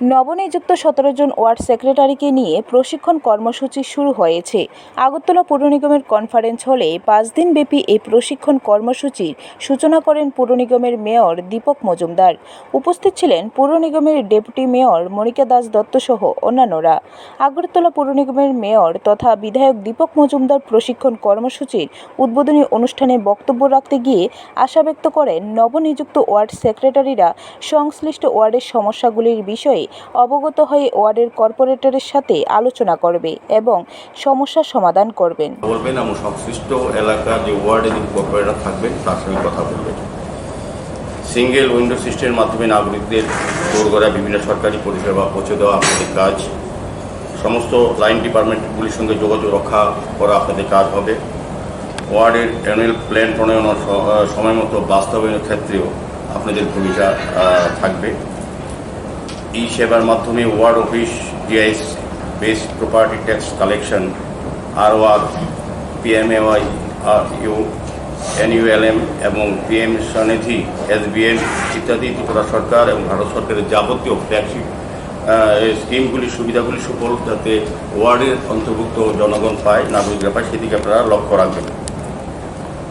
নবনিযুক্ত সতেরো জন ওয়ার্ড সেক্রেটারিকে নিয়ে প্রশিক্ষণ কর্মসূচি শুরু হয়েছে। আগরতলা পৌর নিগমের কনফারেন্স হলে পাঁচ দিনব্যাপী এই প্রশিক্ষণ কর্মসূচির সূচনা করেন পৌর নিগমের মেয়র দীপক মজুমদার। উপস্থিত ছিলেন পৌর নিগমের ডেপুটি মেয়র মনিকা দাস দত্ত সহ অন্যান্যরা। আগরতলা পৌর নিগমের মেয়র তথা বিধায়ক দীপক মজুমদার প্রশিক্ষণ কর্মসূচির উদ্বোধনী অনুষ্ঠানে বক্তব্য রাখতে গিয়ে আশা ব্যক্ত করেন, নবনিযুক্ত ওয়ার্ড সেক্রেটারিরা সংশ্লিষ্ট ওয়ার্ডের সমস্যাগুলির বিষয়ে অবগত হয়ে ওয়ার্ডের কর্পোরেটরের সাথে আলোচনা করবে এবং সমস্যার সমাধান করবেন। বলবেন এবং সংশ্লিষ্ট এলাকার যে ওয়ার্ডে যে কর্পোরেটর থাকবেন, তার সঙ্গে কথা বলবেন। সিঙ্গেল উইন্ডো সিস্টেমের মাধ্যমে নাগরিকদের দোরগোড়ায় বিভিন্ন সরকারি পরিষেবা পৌঁছে দেওয়া আপনাদের কাজ। সমস্ত লাইন ডিপার্টমেন্টগুলির সঙ্গে যোগাযোগ রক্ষা করা আপনাদের কাজ হবে। ওয়ার্ডের অ্যানুয়াল প্ল্যান প্রণয়নের স- সময় মতো বাস্তবায়নের ক্ষেত্রেও আপনাদের ভূমিকা থাকবে। ই সেবার মাধ্যমে ward office DIS base property tax collection আর ওয়ার পিএমএওয়াই আর ইউ এনইউএলএম এবং পিএম স্বনিধি, এসবিএন ইত্যাদি ত্রিপুরা সরকার এবং ভারত সরকারের যাবতীয় ফ্ল্যাগশিপ স্কিমগুলি, সুবিধাগুলি সুফল যাতে ওয়ার্ডের অন্তর্ভুক্ত জনগণ পায়, নাগরিকরা পায়, সেদিকে আপনারা লক্ষ্য রাখবেন।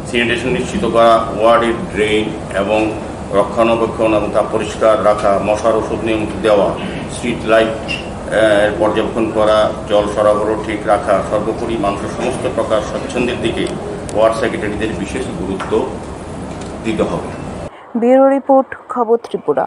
স্যানিটেশন নিশ্চিত করা, ওয়ার্ডের ড্রেন এবং রক্ষণাবেক্ষণ এবং তা পরিষ্কার রাখা, মশার ওষুধ নিয়মিত দেওয়া স্ট্রিট লাইট পর্যবেক্ষণ করা, জল সরবরাহ ঠিক রাখা, সর্বোপরি মানুষের সমস্ত প্রকার স্বচ্ছন্দের দিকে ওয়ার্ড সেক্রেটারিদের বিশেষ গুরুত্ব দিতে হবে। ব্যুরো রিপোর্ট, খবর ত্রিপুরা।